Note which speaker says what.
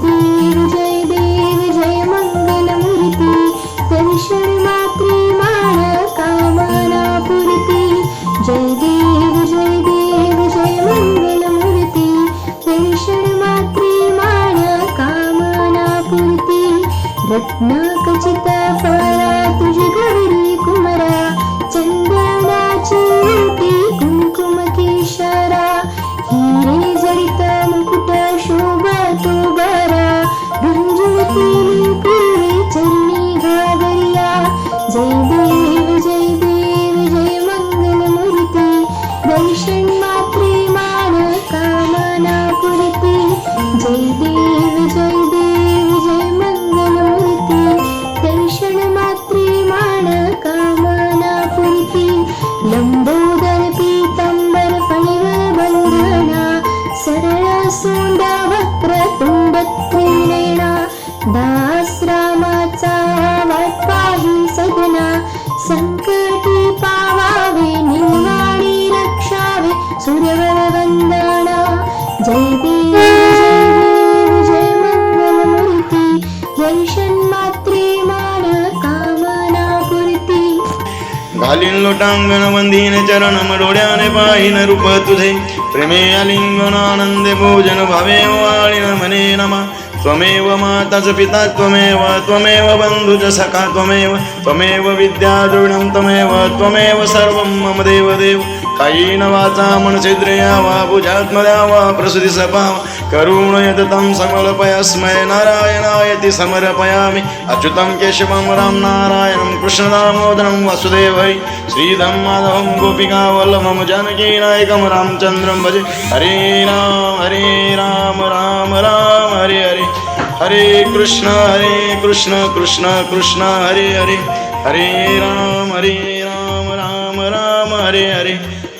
Speaker 1: देव जयदेव जय मङ्गलमूर्ति करि क्षण मात्रे मान कामानापूर्ति जयदेव जयदेव जय मङ्गलमूर्ति कर्ष मात्री मान कामानापूर्ति रत्नाकचिताफला तु जय देव जय देव जय मङ्गलमूर्ति दर्शन् मातृ मानकामना पुरति। जय देव। रक्षावे सूर्यवर वंदना जय देव जय देव जय मंगल मूर्ती दर्शन मात्रे मान कामना पुरती
Speaker 2: घालीन लोटांगण वंदीन चरण डोळ्याने पाहिन रूप तुझे प्रेमे आलिंगन आनंदे भोजन भावे वाळीन मने नमा त्वमेव माताच पिता त्वमेव त्वमेव बंधुच सखा त्वमेव त्वमेव विद्या त्वमेव त्वमेव सर्वं मम देव देव कायेन वाचा मनसेद्रिया वा भुजात्मया वा। करुण सपाव करुणयत तं समर्पयस्मै समर्पयामि। अच्युतं केशवं राम नारायणं कृष्णदामोदरं वासुदेव। श्रीधं माधवं गोपिकावल्लभं जानकीनायकं रामचन्द्रं भजे। हरे राम हरे राम राम राम हरे हरे। हरे कृष्ण हरे कृष्ण कृष्ण कृष्ण हरे हरे। हरे राम हरे राम राम राम हरे हरे।